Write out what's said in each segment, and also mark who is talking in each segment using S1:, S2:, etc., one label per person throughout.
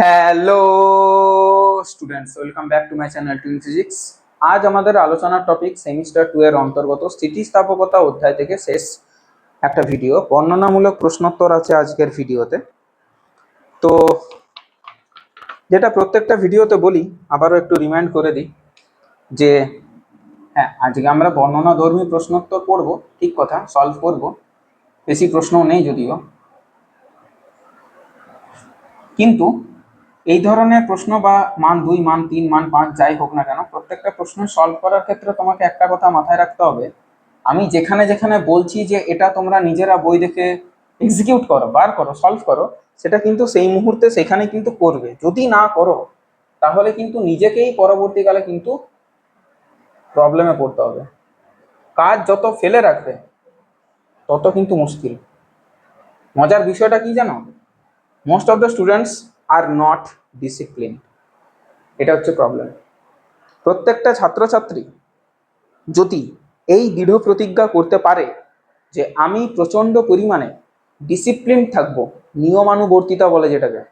S1: hello students welcome back to my channel twin physics আজ আমাদের আলোচনার টপিক সেমিস্টার টু এর অন্তর্গত স্থিতিস্থাপকতা অধ্যায় থেকে শেষ একটা ভিডিও বর্ণনামূলক প্রশ্নোত্তর আছে আজকের ভিডিওতে তো যেটা প্রত্যেকটা ভিডিওতে বলি আবারও একটু রিমাইন্ড করে দিই যে হ্যাঁ আজকে আমরা বর্ণনাধর্মী প্রশ্নোত্তর করব ঠিক কথা সলভ করব বেশি প্রশ্নও নেই যদিও কিন্তু এই ধরনের প্রশ্ন বা মান দুই মান তিন মান পাঁচ যাই হোক না কেন প্রত্যেকটা প্রশ্ন সলভ করার ক্ষেত্রে তোমাকে একটা কথা মাথায় রাখতে হবে আমি যেখানে যেখানে বলছি যে এটা তোমরা নিজেরা বই দেখে এক্সিকিউট করো বার করো সলভ করো সেটা কিন্তু সেই মুহূর্তে সেখানে কিন্তু করবে যদি না করো তাহলে কিন্তু নিজেকেই পরবর্তীকালে কিন্তু প্রবলেমে পড়তে হবে কাজ যত ফেলে রাখবে তত কিন্তু মুশকিল মজার বিষয়টা কি জানো most of the students are not discipline এটা হচ্ছে প্রবলেম প্রত্যেকটা ছাত্রছাত্রী যদি এই দৃঢ় প্রতিজ্ঞা করতে পারে যে আমি প্রচণ্ড পরিমাণে ডিসিপ্লিন থাকবো নিয়মানুবর্তিতা বলে যেটাকে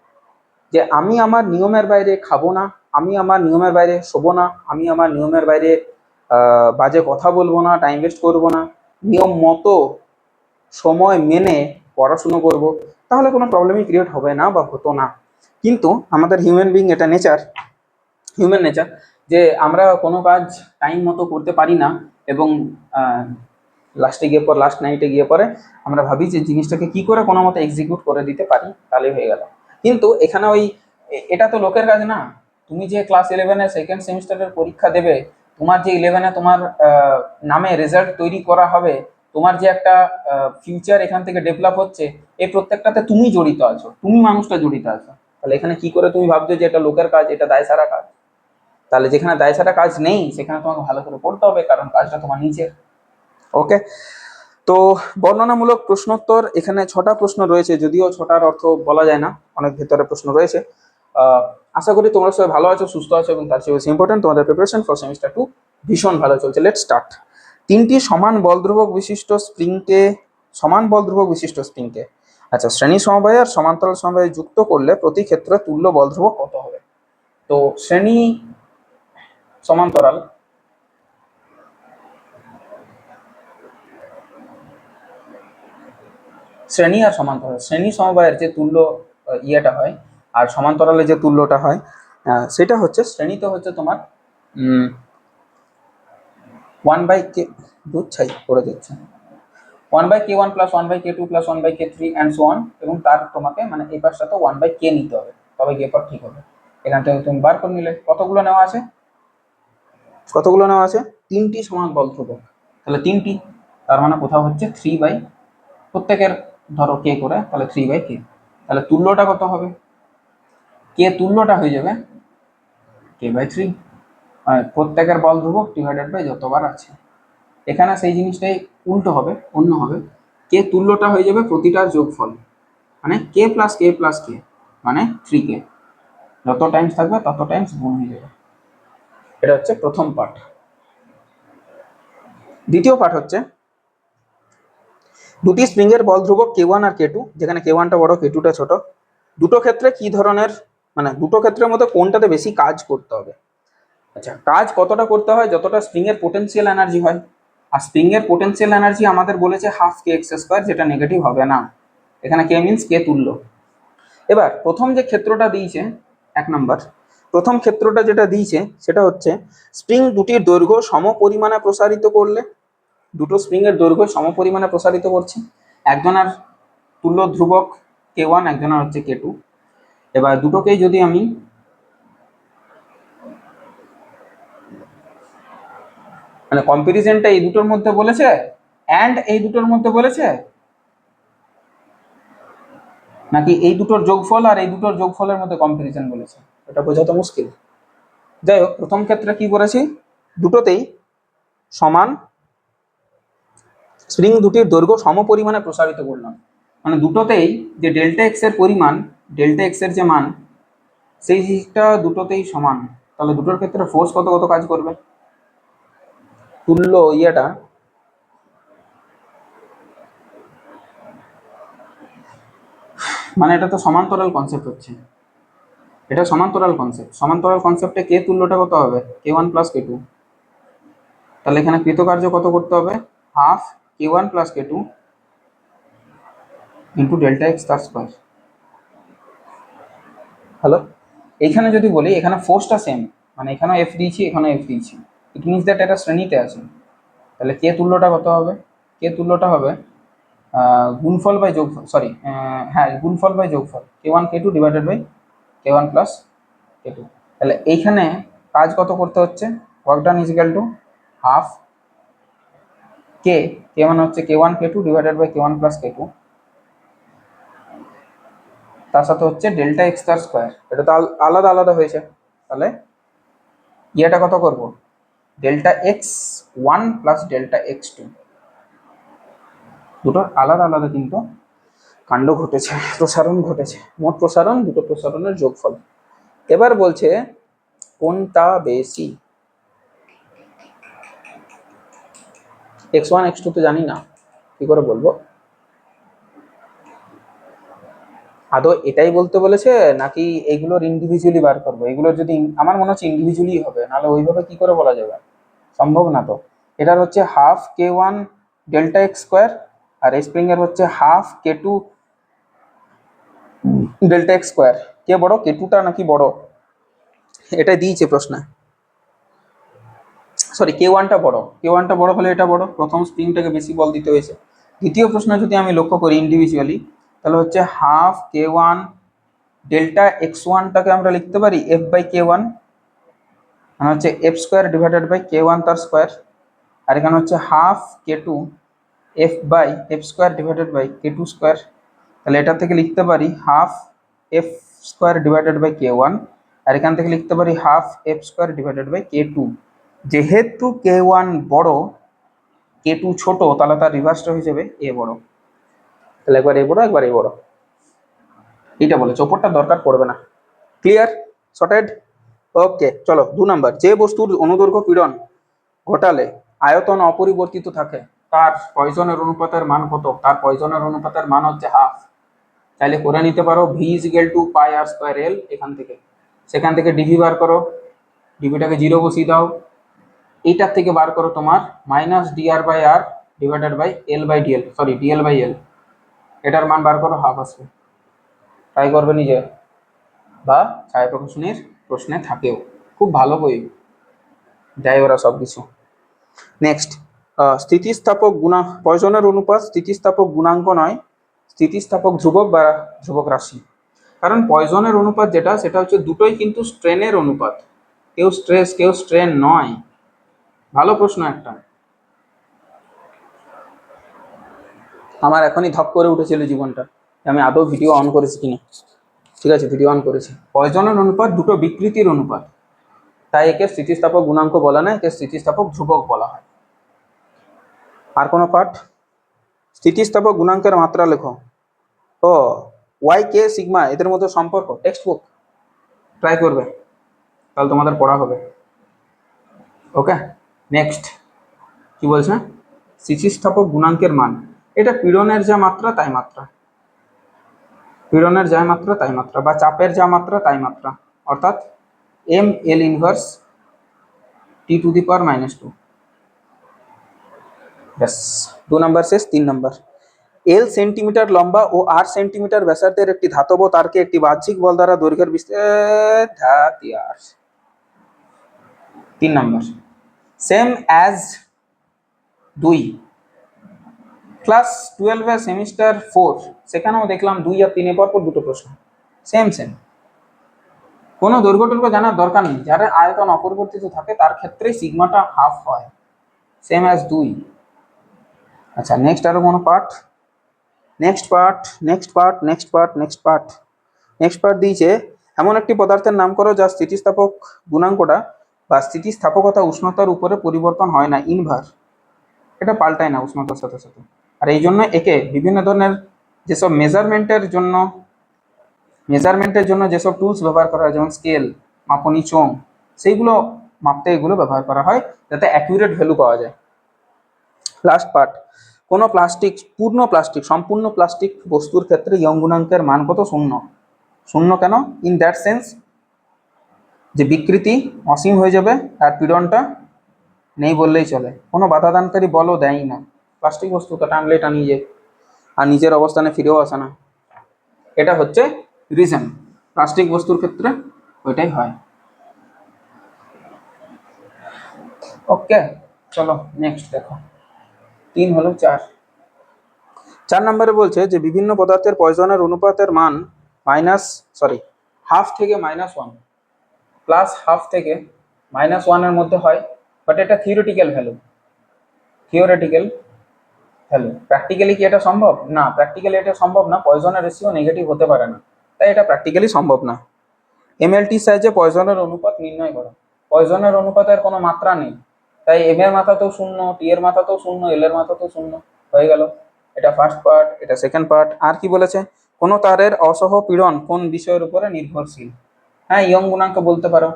S1: যে আমি আমার নিয়মের বাইরে খাবো না আমি আমার নিয়মের বাইরে শোবো না আমি আমার নিয়মের বাইরে বাজে কথা বলবো না টাইম ওয়েস্ট করবো না নিয়ম মতো সময় মেনে পড়াশুনো করব তাহলে কোনো প্রবলেমই ক্রিয়েট হবে না বা হতো না কিন্তু আমাদের হিউম্যান বিং এটা নেচার হিউম্যান নেচার যে আমরা কোনো কাজ টাইম মতো করতে পারি না এবং লাস্টে গিয়ে পর লাস্ট নাইটে গিয়ে পরে আমরা ভাবি যে জিনিসটাকে কি করে কোনো মতো এক্সিকিউট করে দিতে পারি তাহলে হয়ে গেল কিন্তু এখানে ওই এটা তো লোকের কাজ না তুমি যে ক্লাস ইলেভেনে সেকেন্ড সেমিস্টারের পরীক্ষা দেবে তোমার যে ইলেভেনে তোমার নামে রেজাল্ট তৈরি করা হবে তোমার যে একটা ফিউচার এখান থেকে ডেভেলপ হচ্ছে এই প্রত্যেকটাতে তুমি জড়িত আছো তুমি মানুষটা জড়িত আছো তাহলে এখানে কি করে তুমি ভাবছো যে এটা লোকের কাজ এটা দায় সারা কাজ তাহলে যেখানে দায় সারা কাজ নেই সেখানে তোমাকে ভালো করে পড়তে হবে কারণ কাজটা তোমার নিজের ওকে তো বর্ণনামূলক প্রশ্নোত্তর এখানে ছটা প্রশ্ন রয়েছে যদিও ছটার অর্থ বলা যায় না অনেক ভেতরে প্রশ্ন রয়েছে আশা করি তোমরা সবাই ভালো আছো সুস্থ আছো এবং তার চেয়ে বেশি ইম্পর্টেন্ট তোমাদের প্রিপারেশন ফর সেমিস্টার টু ভীষণ ভালো চলছে লেট স্টার্ট তিনটি সমান বল ধ্রুবক বিশিষ্ট স্প্রিংকে সমান বল ধ্রুবক বিশিষ্ট স্প্রিংকে আচ্ছা শ্রেণী সমবায় আর সমান্তরাল সমবায় যুক্ত করলে প্রতি ক্ষেত্রে তুল্য বল ধ্রুবক কত হবে তো শ্রেণী সমান্তরাল শ্রেণী আর সমান্তরাল শ্রেণী সমবায়ের যে তুল্য ইয়েটা হয় আর সমান্তরালে যে তুল্যটা হয় সেটা হচ্ছে শ্রেণীতে হচ্ছে তোমার ওয়ান বাই কে দুধ ছাই করে দিচ্ছে one by K one plus one by K two plus one by K three and so on এবং তার তোমাকে মানে এই পাশটা তো ওয়ান বাই কে নিতে হবে তবে গিয়ে পর ঠিক হবে এখান থেকে তুমি বার করে নিলে কতগুলো নেওয়া আছে কতগুলো নেওয়া আছে তিনটি সমান বল ধ্রুবক তাহলে তিনটি তার মানে কোথাও হচ্ছে থ্রি বাই প্রত্যেকের ধরো কে করে তাহলে থ্রি বাই কে তাহলে তুল্যটা কত হবে কে তুল্যটা হয়ে যাবে কে বাই থ্রি প্রত্যেকের বল ধ্রুবক ডিভাইডেড বাই যতবার আছে এখানে সেই জিনিসটাই উল্টো হবে অন্য হবে কে তুল্যটা হয়ে যাবে প্রতিটার যোগফল মানে কে প্লাস কে প্লাস কে মানে থ্রি কে যত টাইমস থাকবে তত টাইমস গুণ হয়ে যাবে এটা হচ্ছে প্রথম পাঠ দ্বিতীয় পাঠ হচ্ছে দুটি স্প্রিংয়ের বল ধ্রুবক কে ওয়ান আর কে টু যেখানে কে ওয়ানটা বড় কে টুটা ছোট দুটো ক্ষেত্রে কি ধরনের মানে দুটো ক্ষেত্রের মধ্যে কোনটাতে বেশি কাজ করতে হবে আচ্ছা কাজ কতটা করতে হয় যতটা স্প্রিংয়ের পোটেন্সিয়াল এনার্জি হয় আর স্প্রিং এর পোটেন্সিয়াল এনার্জি আমাদের বলেছে হাফ কে এক্স স্কোয়ার যেটা নেগেটিভ হবে না এখানে কে মিনস কে তুল্য এবার প্রথম যে ক্ষেত্রটা দিয়েছে এক নম্বর প্রথম ক্ষেত্রটা যেটা দিয়েছে সেটা হচ্ছে স্প্রিং দুটির দৈর্ঘ্য সম পরিমাণে প্রসারিত করলে দুটো স্প্রিংয়ের দৈর্ঘ্য সম পরিমাণে প্রসারিত করছে একজনের তুল্য ধ্রুবক কে ওয়ান একজনের হচ্ছে কে টু এবার দুটোকেই যদি আমি মানে কম্পিটিশনটা এই দুটোর মধ্যে বলেছে অ্যান্ড এই দুটোর মধ্যে বলেছে নাকি এই দুটোর যোগফল আর এই দুটোর যোগফলের মধ্যে কম্পিটিশন বলেছে এটা বোঝা তো মুশকিল যাই হোক প্রথম ক্ষেত্রে কি করেছি দুটোতেই সমান স্প্রিং দুটির দৈর্ঘ্য সমপরিমাণে প্রসারিত করলাম মানে দুটোতেই যে ডেল্টা এক্স এর পরিমাণ ডেল্টা এক্স এর যে মান সেই জিনিসটা দুটোতেই সমান তাহলে দুটোর ক্ষেত্রে ফোর্স কত কত কাজ করবে তুল্য ইয়েটা মানে এটা তো সমান্তরাল কনসেপ্ট হচ্ছে এটা সমান্তরাল কনসেপ্ট সমান্তরাল কনসেপ্টে কে তুল্যটা কত হবে K one plus K two তাহলে এখানে কৃতকার্য কত করতে হবে half K one plus K two into delta X তার স্কোয়ার হ্যালো এখানে যদি বলি এখানে ফোর্সটা সেম মানে এখানেও এফ দিয়েছি এখানে এফ দিয়েছি ইট মিনস দ্যাট এটা শ্রেণীতে আছে তাহলে কে তুল্যটা কত হবে কে তুল্যটা হবে গুণফল বাই যোগফল সরি হ্যাঁ গুণফল বাই যোগফল K one K two divided by K one plus K two তাহলে এইখানে কাজ কত করতে হচ্ছে work done is equal to half K K মানে হচ্ছে K one K two divided by K one plus K two তার সাথে হচ্ছে ডেল্টা এক্স স্কোয়ার এটা তো আলাদা আলাদা হয়েছে তাহলে ইয়েটা কত করবো delta X one plus delta X two দুটোর আলাদা আলাদা কিন্তু কাণ্ড ঘটেছে প্রসারণ ঘটেছে মোট প্রসারণ দুটো প্রসারণের যোগফল এবার বলছে কোনটা বেশি এক্স ওয়ান এক্স টু তো জানি না কি করে বলবো আদৌ এটাই বলতে বলেছে নাকি এগুলোর ইন্ডিভিজুয়ালি বার করবো এগুলোর যদি আমার মনে হচ্ছে ইন্ডিভিজুয়ালি হবে নাহলে ওইভাবে কি করে বলা যাবে সম্ভব না তো এটার হচ্ছে half K one delta X square আর স্প্রিংয়ের হচ্ছে half K two delta X square K বড় কে টুটা নাকি বড় এটা দিয়েছে প্রশ্নে সরি কে ওয়ানটা বড় কে ওয়ানটা বড় হলে এটা বড় প্রথম স্প্রিংটাকে বেশি বল দিতে হয়েছে দ্বিতীয় প্রশ্ন যদি আমি লক্ষ্য করি ইন্ডিভিজুয়ালি তাহলে হচ্ছে half K one delta X ওয়ানটাকে আমরা লিখতে পারি এফ বাই কে ওয়ান মানে হচ্ছে F square divided by K one তার স্কোয়ার আর এখানে হচ্ছে half K two F by F square divided by K two square তাহলে এটা থেকে লিখতে পারি half F square divided by K one আর এখান থেকে লিখতে পারি half F square divided by K two যেহেতু কে ওয়ান বড় কে টু ছোট তাহলে তার রিভার্সটা হয়ে যাবে এ বড় তাহলে একবার এ বড় একবার এ বড় এটা বলেছে ওপরটা দরকার পড়বে না ক্লিয়ার সর্টেড ওকে চলো দু নাম্বার যে বস্তুর অনুদৈর্ঘ্য পীড়ন ঘটালে আয়তন অপরিবর্তিত থাকে তার পয়জনের অনুপাতের মান কত তার পয়জনের অনুপাতের মান হচ্ছে হাফ চাইলে করে নিতে পারো V is equal to pi r square L এখান থেকে সেখান থেকে ডিভি বার করো ডিভিটাকে জিরো বসিয়ে দাও এইটার থেকে বার করো তোমার minus D R by R divided by L by D L sorry D L by L এটার মান বার করো হাফ আসবে ট্রাই করবে নিজে বা ছায়া প্রকাশনীর প্রশ্নে থাকেও খুব ভালো বই দেয় ওরা সব কিছু নেক্সট স্থিতিস্থাপক গুণা পয়জনের অনুপাত স্থিতিস্থাপক গুণাঙ্ক নয় স্থিতিস্থাপক ধ্রুবক বা ধ্রুবক রাশি কারণ পয়জনের অনুপাত যেটা সেটা হচ্ছে দুটোই কিন্তু স্ট্রেনের অনুপাত কেউ স্ট্রেস কেউ স্ট্রেন নয় ভালো প্রশ্ন একটা আমার এখনই ধপ করে উঠেছিল জীবনটা আমি আদৌ ভিডিও অন করেছি কিনা ঠিক আছে ভিডিও অন করেছি প্রয়োজনের অনুপাত দুটো বিকৃতির অনুপাত তাই একে স্থিতিস্থাপক গুণাঙ্ক বলা না একে স্থিতিস্থাপক ধ্রুবক বলা হয় আর কোনো পাঠ স্থিতিস্থাপক গুণাঙ্কের মাত্রা লেখো ও ওয়াই কে সিগমা এদের মধ্যে সম্পর্ক টেক্সট বুক ট্রাই করবে তাহলে তোমাদের পড়া হবে ওকে নেক্সট কি বলছে স্থিতিস্থাপক গুণাঙ্কের মান এটা পীড়নের যা মাত্রা তাই মাত্রা পীড়নের যা মাত্রা তাই মাত্রা বা চাপের যা মাত্রা তাই মাত্রা অর্থাৎ M L inverse T to the power minus two ব্যাস দু নম্বর শেষ তিন নম্বর এল সেন্টিমিটার লম্বা ও আট সেন্টিমিটার ব্যাসার্ধের একটি ধাতব তারকে একটি বাহ্যিক বল দ্বারা দৈর্ঘ্যের বিস্তার তিন নম্বর সেম অ্যাজ দুই ক্লাস টুয়েলভে সেমিস্টার ফোর সেখানেও দেখলাম দুই আর তিনে পর পর দুটো প্রশ্ন সেম সেম কোনো দুর্ঘটন জানার দরকার নেই যারা আয়তন অপরিবর্তিত থাকে তার ক্ষেত্রে সিগমাটা হাফ হয় সেম অ্যাজ দুই আচ্ছা নেক্সট আরও কোনো part next part next part next part next part next part দিয়েছে এমন একটি পদার্থের নাম করো যা স্থিতিস্থাপক গুণাঙ্কটা বা স্থিতিস্থাপকতা উষ্ণতার উপরে পরিবর্তন হয় না ইনভার এটা পাল্টায় না উষ্ণতার সাথে সাথে আর এই জন্য একে বিভিন্ন ধরনের যেসব মেজারমেন্টের জন্য মেজারমেন্টের জন্য যেসব টুলস ব্যবহার করা হয় যেমন স্কেল মাপনি চোঙ সেইগুলো মাপতে এগুলো ব্যবহার করা হয় যাতে অ্যাকিউরেট ভ্যালু পাওয়া যায় লাস্ট পার্ট কোনো প্লাস্টিক পূর্ণ প্লাস্টিক সম্পূর্ণ প্লাস্টিক বস্তুর ক্ষেত্রে ইয়ং গুণাঙ্কের মান কত শূন্য শূন্য কেন ইন দ্যাট সেন্স যে বিকৃতি অসীম হয়ে যাবে আর পীড়নটা নেই বললেই চলে কোনো বাধাদানকারী বলও দেয়ই না প্লাস্টিক তো টানলে এটা নিয়ে যায় আর নিজের অবস্থানে ফিরেও আসে না এটা হচ্ছে রিজন প্লাস্টিক বস্তুর ক্ষেত্রে ওইটাই হয় ওকে চলো নেক্সট দেখো তিন হলো চার চার নম্বরে বলছে যে বিভিন্ন পদার্থের পয়জনের অনুপাতের মান মাইনাস সরি হাফ থেকে মাইনাস ওয়ান প্লাস হাফ থেকে মাইনাস ওয়ানের মধ্যে হয় বাট এটা theoretical value theoretical hello practically কি এটা সম্ভব না প্র্যাকটিক্যালি এটা সম্ভব না পয়জনের রেশিও নেগেটিভ হতে পারে না তাই এটা প্র্যাকটিক্যালি সম্ভব না এমএলটির সাহায্যে পয়জনের অনুপাত নির্ণয় করো পয়জনের অনুপাতের কোনো মাত্রা নেই তাই এম এর মাথাতেও শূন্য টি এর মাথাতেও শূন্য এল এর মাথাতেও শূন্য হয়ে গেল এটা ফার্স্ট পার্ট এটা সেকেন্ড পার্ট আর কি বলেছে কোনো তারের অসহ পীড়ন কোন বিষয়ের উপরে নির্ভরশীল হ্যাঁ ইয়ং গুণাঙ্ক বলতে পারো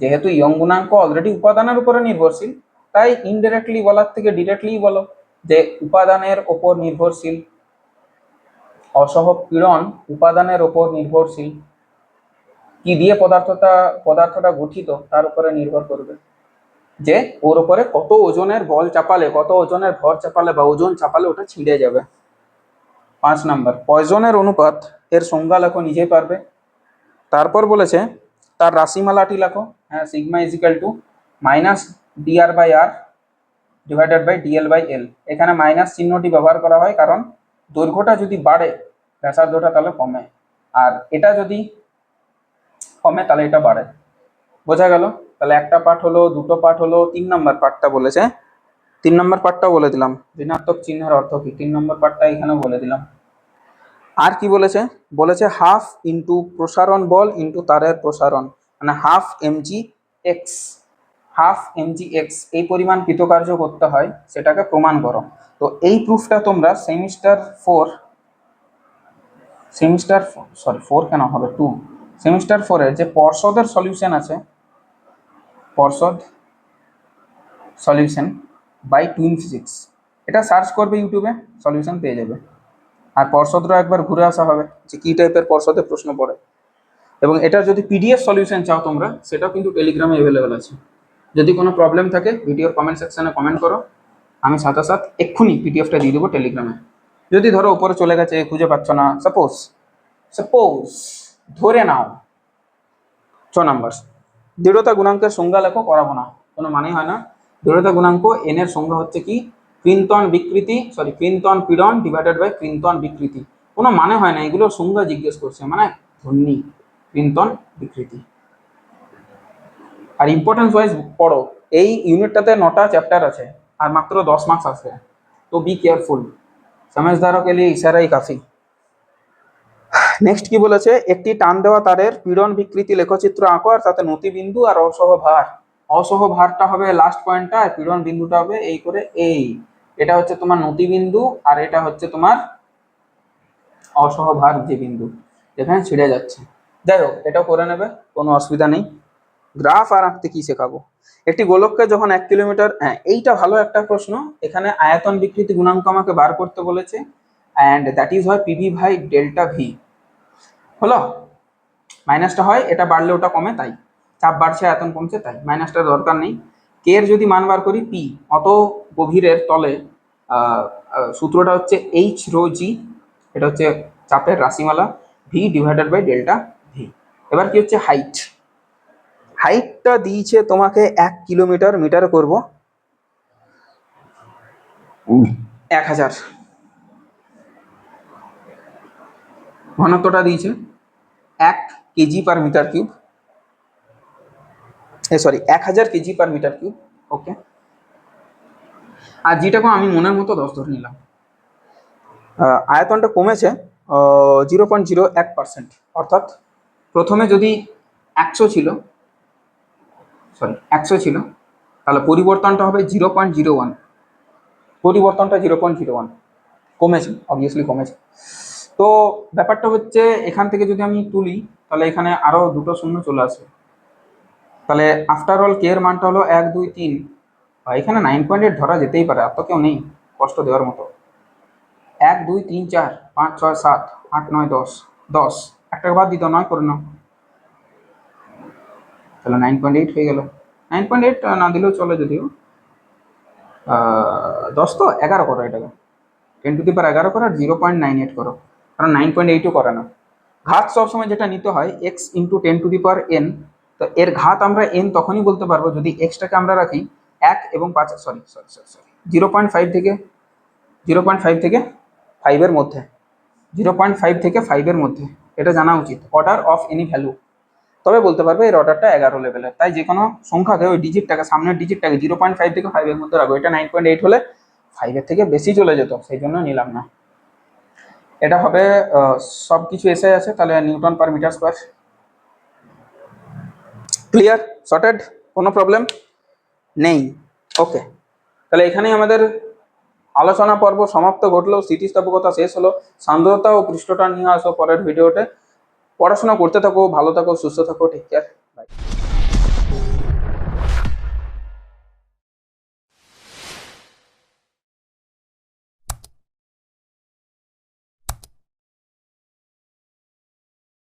S1: যেহেতু ইয়ং গুণাঙ্ক অলরেডি উপাদানের উপরে নির্ভরশীল তাই ইনডাইরেক্টলি বলার থেকে ডিরেক্টলি বলো যে উপাদানের ওপর নির্ভরশীল অসহ পীড়ন উপাদানের ওপর নির্ভরশীল কি দিয়ে পদার্থটা পদার্থটা গঠিত তার উপরে নির্ভর করবে যে ওর উপরে কত ওজনের বল চাপালে কত ওজনের ভর চাপালে বা ওজন চাপালে ওটা ছিঁড়ে যাবে পাঁচ নাম্বার পয়জনের অনুপাত এর সংজ্ঞা লেখো নিজেই পারবে তারপর বলেছে তার রাশিমালাটি লেখো হ্যাঁ sigma is equal to minus D R by R divided by D L by L এখানে মাইনাস চিহ্নটি ব্যবহার করা হয় কারণ দৈর্ঘ্যটা যদি বাড়ে ব্যাসার্ধটা তাহলে কমে আর এটা যদি কমে তাহলে এটা বাড়ে বোঝা গেল তাহলে একটা পার্ট হলো দুটো পার্ট হলো তিন নম্বর পার্টটা বলেছে তিন নম্বর পার্টটা বলে দিলাম ঋণাত্মক চিহ্নের অর্থ কি তিন নম্বর পার্টটা এখানে বলে দিলাম আর কি বলেছে বলেছে হাফ ইন্টু প্রসারণ বল ইন্টু তারের প্রসারণ মানে half M G X half G X এই পরিমাণ কৃতকার্য করতে হয় সেটাকে প্রমাণ করো তো এই প্রুফটা তোমরা semester four semester sorry four কেন হবে টু সেমিস্টার ফোরের যে পর্ষদের সলিউশন আছে পর্ষদ সলিউশন বাই টুইন ফিজিক্স এটা সার্চ করবে ইউটিউবে সলিউশন পেয়ে যাবে আর পর্ষদরা একবার ঘুরে আসা হবে যে কী টাইপের পর্ষদে প্রশ্ন পড়ে এবং এটার যদি পিডিএফ সলিউশন চাও তোমরা সেটাও কিন্তু টেলিগ্রামে অ্যাভেলেবেল আছে যদি কোনো প্রবলেম থাকে ভিডিওর কমেন্ট সেকশানে কমেন্ট করো আমি সাথে সাথ এক্ষুনি পিডিএফটা দিয়ে দেবো টেলিগ্রামে যদি ধরো উপরে চলে গেছে খুঁজে পাচ্ছ না সাপোজ সাপোজ ধরে নাও ছ নাম্বার দৃঢ়তা গুণাঙ্কের সংজ্ঞা লেখো করাবো না কোনো মানে হয় না দৃঢ়তা গুণাঙ্ক এন এর সংজ্ঞা হচ্ছে কি কৃন্তন বিকৃতি সরি কৃন্তন পীড়ন ডিভাইডেড বাই কৃন্তন বিকৃতি কোনো মানে হয় না এগুলো সংজ্ঞা জিজ্ঞেস করছে মানে ধন্যী কৃন্তন বিকৃতি আর ইম্পর্টেন্স ওয়াইজ পড়ো এই ইউনিটটাতে নটা চ্যাপ্টার আছে আর মাত্র দশ মার্কস আছে তো বি কেয়ারফুল সমাজদারও লিয়ে ইশারাই কাফি নেক্সট কি বলেছে একটি টান দেওয়া তারের পীড়ন বিকৃতি লেখচিত্র আঁকো আর তাতে নতিবিন্দু আর অসহ ভার অসহ ভারটা হবে লাস্ট পয়েন্টটা আর পীড়ন বিন্দুটা হবে এই করে এই এটা হচ্ছে তোমার নতিবিন্দু আর এটা হচ্ছে তোমার অসহ ভার যে বিন্দু যেখানে ছিঁড়ে যাচ্ছে যাই হোক এটাও করে নেবে কোনো অসুবিধা নেই গ্রাফ আর আঁকতে কি শেখাবো একটি গোলককে যখন এক কিলোমিটার হ্যাঁ এইটা ভালো একটা প্রশ্ন এখানে আয়তন বিকৃতি গুণাঙ্ক আমাকে বার করতে বলেছে অ্যান্ড দ্যাট ইজ হয় পিভি ভাই ডেল্টা ভি হলো মাইনাসটা হয় এটা বাড়লে ওটা কমে তাই চাপ বাড়ছে আয়তন কমছে তাই মাইনাসটার দরকার নেই কে এর যদি মান বার করি পি অত গভীরের তলে সূত্রটা হচ্ছে এইচ রো জি এটা হচ্ছে চাপের রাশিমালা V divided by delta V এবার কি হচ্ছে হাইট হাইটটা দিয়েছে তোমাকে এক কিলোমিটার মিটার করব এক হাজার ঘনত্বটা দিয়েছে এক K G per metre cube sorry এক হাজার K G per metre cube okay আর যেটাকে আমি মনের মতো দশ ধরে নিলাম আয়তনটা কমেছে জিরো পয়েন্ট জিরো এক পার্সেন্ট অর্থাৎ প্রথমে যদি একশো ছিল সরি একশো ছিল তাহলে পরিবর্তনটা হবে জিরো পয়েন্ট জিরো ওয়ান পরিবর্তনটা জিরো পয়েন্ট জিরো ওয়ান কমেছে অবভিয়াসলি কমেছে তো ব্যাপারটা হচ্ছে এখান থেকে যদি আমি তুলি তাহলে এখানে আরও দুটো শূন্য চলে আসবে তাহলে আফটার অল কেয়ার মানটা হলো এক দুই তিন বা এখানে নাইন পয়েন্ট এইট ধরা যেতেই পারে আর কেউ নেই কষ্ট দেওয়ার মতো এক দুই তিন চার পাঁচ ছয় সাত আট নয় দশ দশ একটা বাদ দিত নয় করে নাও তাহলে নাইন পয়েন্ট এইট হয়ে গেল নাইন পয়েন্ট এইট না দিলেও চলে যদিও দশ তো এগারো করো এটাকে টেন টু দি পার এগারো করো আর জিরো পয়েন্ট নাইন এইট করো কারণ নাইন পয়েন্ট এইটও করে না ঘাত সবসময় যেটা নিতে হয় X into ten to the power N তো এর ঘাত আমরা এন তখনই বলতে পারবো যদি এক্সটাকে আমরা রাখি এক এবং পাঁচ sorry sorry sorry sorry zero point five থেকে জিরো পয়েন্ট ফাইভ থেকে ফাইভের মধ্যে জিরো পয়েন্ট ফাইভ থেকে ফাইভের মধ্যে এটা জানা উচিত অর্ডার অফ এনি ভ্যালু তবে বলতে পারবে এর অর্ডারটা এগারো লেভেলের তাই যে কোনো সংখ্যাকে ওই ডিজিটটাকে সামনের ডিজিটটাকে জিরো পয়েন্ট ফাইভ থেকে ফাইভের মধ্যে রাখবো এটা নাইন পয়েন্ট এইট হলে ফাইভের থেকে বেশি চলে যেত সেই জন্য নিলাম না এটা হবে সব কিছু এসে আছে তাহলে newton per metre square clear sorted কোনো প্রবলেম নেই ওকে তাহলে এখানেই আমাদের আলোচনা পর্ব সমাপ্ত ঘটলো স্থিতিস্থাপকতা শেষ হলো সান্দ্রতা ও পৃষ্ঠটা নিয়ে আসো পরের ভিডিওতে পড়াশোনা করতে থাকো ভালো থাকো সুস্থ থাকো টেক কেয়ার বাই